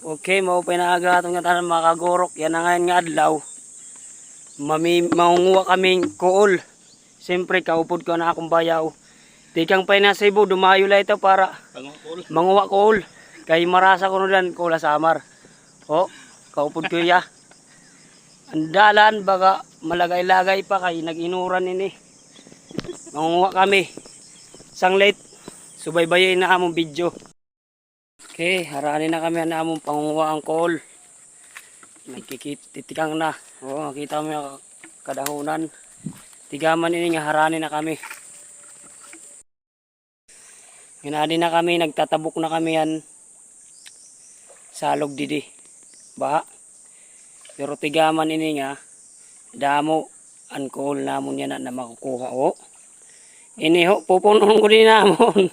Okay, mao pinaaga atong nga tanan mga kagorok. Yan na ngayon nga adlaw. Mami maunguha kaming kuol. Siyempre kaupod ko na akong bayaw. Tikang pa na Cebu, dumayo lang ito para manguha kuol. Kay marasa ko nun kula samar. O, kaupod ko ya. Andalan baga malagay-lagay pa kay nag-inuran ini. Mangunguha kami. Sang late, subaybayin na among video. Okay, harani na kami na among pangunguha ang call. Nagkikititikang na. Oo, nakita mo yung kadahunan. Tigaman ini nga harani na kami. Ginadi na kami, nagtatabok na kami yan. Salog didi. Ba? Pero tigaman ini nga, damo ang call namon yan na, makukuha. Oh. Ini ho, pupunon ko din namon.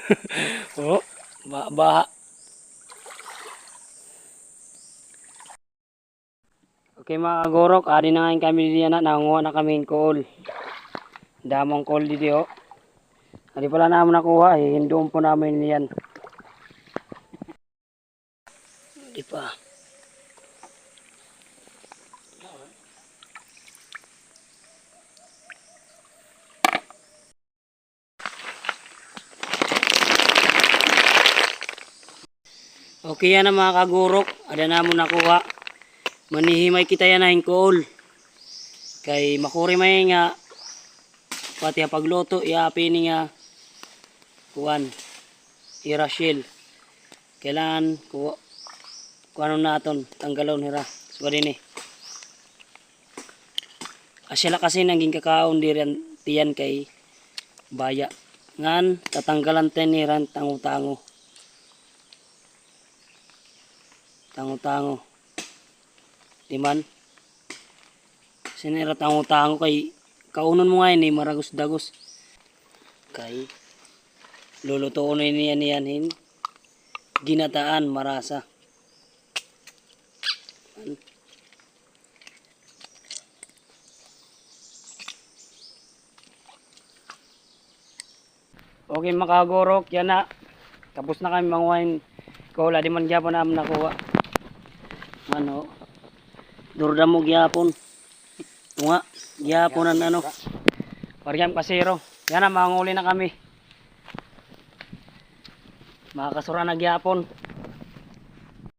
oh, ba, ba. Okay mga kagorok, ari na ngayon kami diyan na, nangunguha na kami ng call. Damang call dito ho. Ari pala namin nakuha, eh, hindoon po namin yan. Di pa. Okay yan na mga kagurok. Ada na mo nakuha. Manihimay kita yan na hingkol. Kay makuri may nga pati pagluto iapi ni nga kuan irashil. Kailangan kuha kuano naton tanggalon hira. So din eh. Kasi naging kakaon diyan tiyan kay baya. Ngan tatanggalan teniran tango-tango. Tango-tango. Di man? Sinira tango-tango kay kaunon mo ngayon eh, maragos-dagos. Kay lulutuon na niyan niyanhin. Ginataan, marasa. An- Okay makagorok, yan na. Tapos na kami manguhain. Kula, di man gyapon namin nakuha. Ano? Durda mo gyapon. Tunga, gyapon ang ano. Pariyam kasero. Yan na, manguli na kami. Makakasura na gyapon.